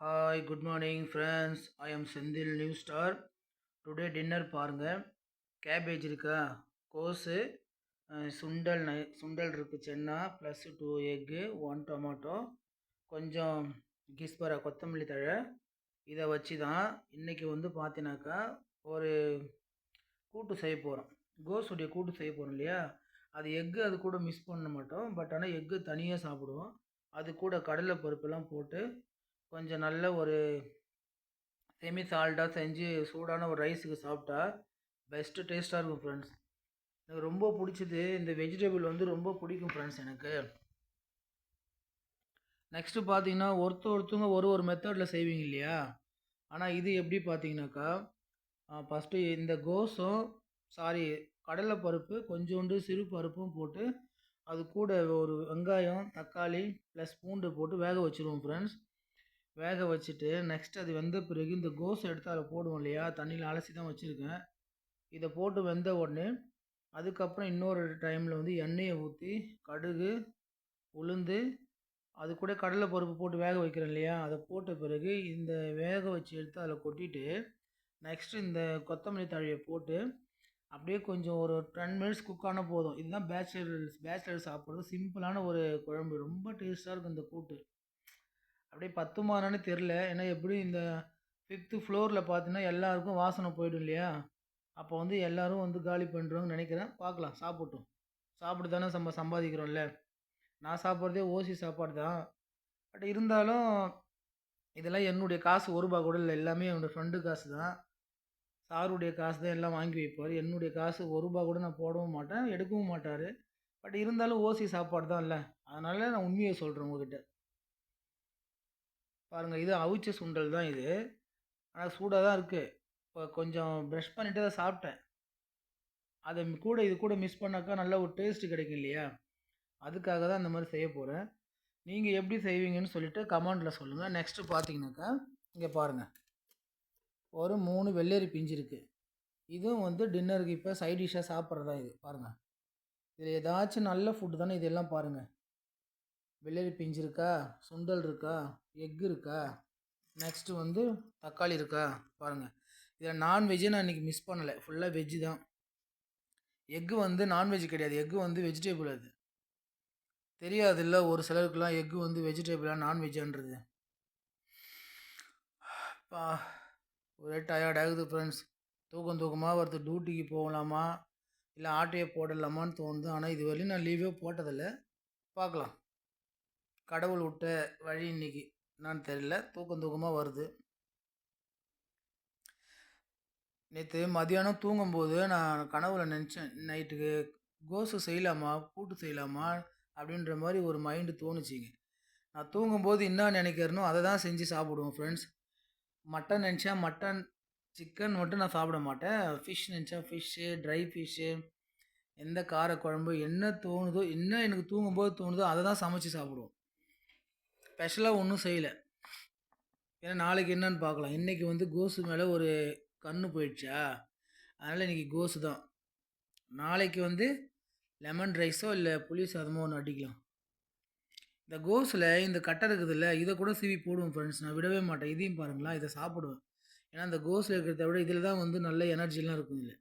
Hi good morning friends I am Senthil new star today dinner பாருங்கள் cabbage இருக்கா? கோஸு சுண்டல் நை சுண்டல் இருக்குது சென்னா plus two egg one tomato கொஞ்சம் கிஸ்பரா கொத்தமல்லி தழை. இதை வச்சு தான் இன்றைக்கி வந்து பார்த்தீங்கன்னாக்கா ஒரு கூட்டு செய்ய போகிறோம் கோஸுடைய கூட்டு செய்ய போகிறோம் இல்லையா? அது எக்கு அது கூட மிஸ் பண்ண மாட்டோம். பட் ஆனால் எக்கு தனியாக சாப்பிடுவோம். அது கூட கடலை பருப்பெல்லாம் போட்டு கொஞ்சம் நல்ல ஒரு செமி சால்ட்டாக செஞ்சு சூடான ஒரு ரைஸுக்கு சாப்பிட்டா பெஸ்ட்டு டேஸ்ட்டாக இருக்கும் ஃப்ரெண்ட்ஸ் எனக்கு ரொம்ப பிடிச்சது இந்த வெஜிடபிள் வந்து ரொம்ப பிடிக்கும் ஃப்ரெண்ட்ஸ் எனக்கு. நெக்ஸ்ட்டு பார்த்தீங்கன்னா ஒருத்த ஒருத்தவங்க ஒரு ஒரு மெத்தடில் செய்வீங்க இல்லையா? ஆனால் இது எப்படி பார்த்தீங்கன்னாக்கா ஃபஸ்ட்டு இந்த கோஸும் சாரி கடலைப்பருப்பு கொஞ்சோண்டு சிறு பருப்பும் போட்டு அது கூட ஒரு வெங்காயம் தக்காளி ப்ளஸ் பூண்டு போட்டு வேக வச்சுருவோம் ஃப்ரெண்ட்ஸ் வேக வச்சுட்டு நெக்ஸ்ட் அது வெந்த பிறகு இந்த கோஸ் எடுத்து அதில் போடுவோம் இல்லையா? தண்ணியில் அலசி தான் வச்சுருக்கேன். இதை போட்டு வெந்த உடனே அதுக்கப்புறம் இன்னொரு டைமில் வந்து எண்ணெயை ஊற்றி கடுகு உளுந்து அது கூட கடலை பருப்பு போட்டு வேக வைக்கிறேன் இல்லையா? அதை போட்ட பிறகு இந்த வேக வச்சு எடுத்து அதில் கொட்டிட்டு நெக்ஸ்ட்டு இந்த கொத்தமல்லி தழையை போட்டு அப்படியே கொஞ்சம் ஒரு டென் மினிட்ஸ் குக் ஆனால் போதும். இதுதான் பேச்சுலர்ஸ் பேச்சுலர் சாப்பிட்றது. சிம்பிளான ஒரு குழம்பு. ரொம்ப டேஸ்ட்டாக இருக்கும் இந்த கூட்டு. அப்படியே பத்துமானான்னு தெரில ஏன்னா எப்படியும் இந்த ஃபிஃப்த்து ஃப்ளோரில் பார்த்தீங்கன்னா எல்லாருக்கும் வாசனை போயிடும் இல்லையா? அப்போ வந்து எல்லோரும் வந்து காலி பண்ணுறோன்னு நினைக்கிறேன். பார்க்கலாம். சாப்பிட்டோம் சாப்பிட்டு தானே நம்ம சம்பாதிக்கிறோம்ல. நான் சாப்பிட்றதே ஓசி சாப்பாடு தான். பட் இருந்தாலும் இதெல்லாம் என்னுடைய காசு ஒரு ரூபா கூட இல்லை. எல்லாமே என்னோடய ஃப்ரெண்டு காசு தான். சாருடைய காசு தான் எல்லாம் வாங்கி வைப்பார். என்னுடைய காசு ஒரு ரூபா கூட நான் போடவும் மாட்டேன். எடுக்கவும் மாட்டார். பட் இருந்தாலும் ஓசி சாப்பாடு தான் இல்லை. அதனால நான் உண்மையை சொல்கிறேன் உங்ககிட்ட. பாருங்கள் இது அவிச்ச சுண்டல் தான் இது. ஆனால் சூடாக தான் இருக்குது இப்போ கொஞ்சம் ப்ரெஷ் பண்ணிட்டு தான் சாப்பிட்டேன். அதை கூட இது கூட மிஸ் பண்ணாக்கா நல்ல ஒரு டேஸ்ட் கிடைக்கும் இல்லையா? அதுக்காக தான் இந்த மாதிரி செய்ய போகிறேன் நீங்கள் எப்படி செய்வீங்கன்னு சொல்லிட்டு கமெண்டில் சொல்லுங்கள் நெக்ஸ்ட்டு பார்த்தீங்கன்னாக்கா இங்கே பாருங்கள் ஒரு மூணு வெள்ளரி பிஞ்சு இருக்குது இதுவும் வந்து டின்னருக்கு இப்போ சைட் டிஷ்ஷாக சாப்பிட்றதா இது. பாருங்கள் இதில் ஏதாச்சும் நல்ல ஃபுட்டு தானே இதெல்லாம் பாருங்கள் வெள்ளரி பிஞ்சு இருக்கா? சுண்டல் இருக்கா? எக் இருக்கா? நெக்ஸ்ட்டு வந்து தக்காளி இருக்கா? பாருங்கள் இதில் நான்வெஜ்ஜே நான் இன்றைக்கி மிஸ் பண்ணலை. ஃபுல்லாக வெஜ்ஜு தான். எக்கு வந்து நான்வெஜ் கிடையாது. எக்கு வந்து வெஜிடேபிள் அது. தெரியாதுல்ல ஒரு சிலருக்குலாம் எக்கு வந்து வெஜிடேபிளாக நான்வெஜ்ஜான்றது பா ஒரே டயர்ட் ஆகுது ஃப்ரெண்ட்ஸ் தூக்கம் தூக்கமாக வருது. டியூட்டிக்கு போகலாமா? இல்லை ஆட்டையை போடலாமான்னு தோணுது. ஆனால் இது வரையும் நான் லீவே போட்டதில்லை. பார்க்கலாம். கடவுள் விட்ட வழி இன்னைக்கு என்னன்னு தெரியல. தூக்கம் தூக்கமாக வருது. நேற்று மதியானம் தூங்கும்போது நான் கனவுல நினச்சேன் நைட்டுக்கு கோஸு செய்யலாமா? கூட்டு செய்யலாமா? அப்படின்ற மாதிரி ஒரு மைண்டு தோணுச்சிங்க. நான் தூங்கும்போது என்ன நினைக்கிறனோ அதை தான் செஞ்சு சாப்பிடுவோம் ஃப்ரெண்ட்ஸ் மட்டன் நினச்சா மட்டன் சிக்கன் மட்டும் நான் சாப்பிட மாட்டேன். ஃபிஷ் நினச்சா ஃபிஷ்ஷு ட்ரை ஃபிஷ்ஷு எந்த காரக்குழம்பு என்ன தோணுதோ என்ன எனக்கு தூங்கும்போது தோணுதோ அதை தான் சமைச்சு சாப்பிடுவோம். ஸ்பெஷலாக ஒன்றும் செய்யலை. ஏன்னா நாளைக்கு என்னன்னு பார்க்கலாம். இன்றைக்கி வந்து கோஸு மேலே ஒரு கண்ணு போயிடுச்சா? அதனால் இன்றைக்கி கோஸு தான். நாளைக்கு வந்து லெமன் ரைஸோ இல்லை புளி சாதமோ ஒன்று அடிக்கலாம். இந்த கோஸில் இந்த கட்டை இருக்குதுல்ல இதை கூட சீவி போடுவோம் ஃப்ரெண்ட்ஸ் நான் விடவே மாட்டேன். இதையும் பாருங்களா இதை சாப்பிடுவேன். ஏன்னா இந்த கோஸில் இருக்கிறத விட இதில் தான் வந்து நல்ல எனர்ஜிலாம் இருக்கும் இதில்.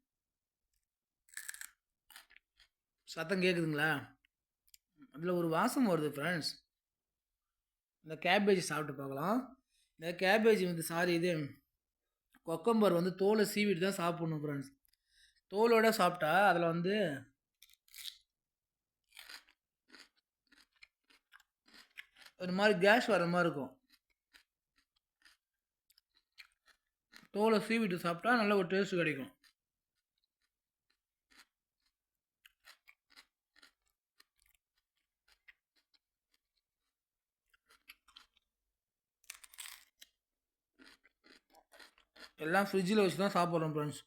சத்தம் கேட்குதுங்களா அதில் ஒரு வாசம் வருது ஃப்ரெண்ட்ஸ் இந்த கேபேஜ் சாப்பிட்டு பார்க்கலாம். இந்த கேபேஜ் வந்து சாரி இது கொக்கம்பர் வந்து தோலை சீவிட்டு தான் சாப்பிட்ணும் ஃப்ரெண்ட்ஸ் தோலோட சாப்பிட்டா அதில் வந்து ஒரு மாதிரி கேஸ் வர மாதிரி இருக்கும். தோலை சீவிட்டு சாப்பிட்டா நல்ல ஒரு டேஸ்ட் கிடைக்கும். எல்லாம் ஃப்ரிட்ஜில் வச்சு தான் சாப்பிட்றோம் ஃப்ரெண்ட்ஸ்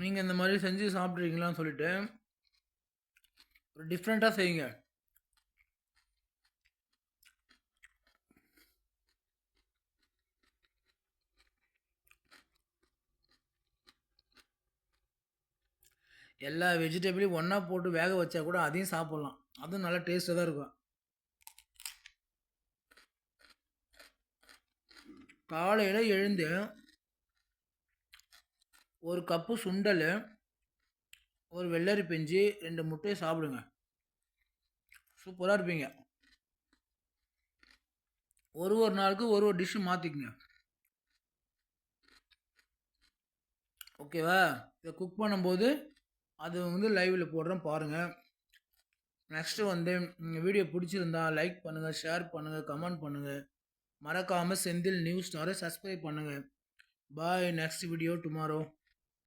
நீங்கள் இந்த மாதிரி செஞ்சு சாப்பிட்றீங்களான்னு சொல்லிட்டு ஒரு டிஃப்ரெண்ட்டாக செய்யுங்க. எல்லா வெஜிடபிளையும் ஒன்றா போட்டு வேக வச்சா கூட அதையும் சாப்பிட்லாம். அதுவும் நல்லா டேஸ்ட்டாக தான் இருக்கும். காலையில் எழுந்து ஒரு கப்பு சுண்டல் ஒரு வெள்ளரி பிஞ்சு ரெண்டு முட்டையை சாப்பிடுங்க. சூப்பராக இருப்பீங்க. ஒரு ஒரு நாளுக்கு ஒரு ஒரு டிஷ்ஷு மாற்றிக்குங்க ஓகேவா இதை குக் பண்ணும்போது அது வந்து லைவில் போடுறேன் பாருங்கள் நெக்ஸ்ட்டு வந்து வீடியோ பிடிச்சிருந்தா லைக் பண்ணுங்கள் ஷேர் பண்ணுங்கள் கமெண்ட் பண்ணுங்கள் மறக்காமல் செந்தில் நியூஸ் ஸ்டாரை சப்ஸ்கிரைப் பண்ணுங்கள் பாய் நெக்ஸ்ட் வீடியோ டுமாரோ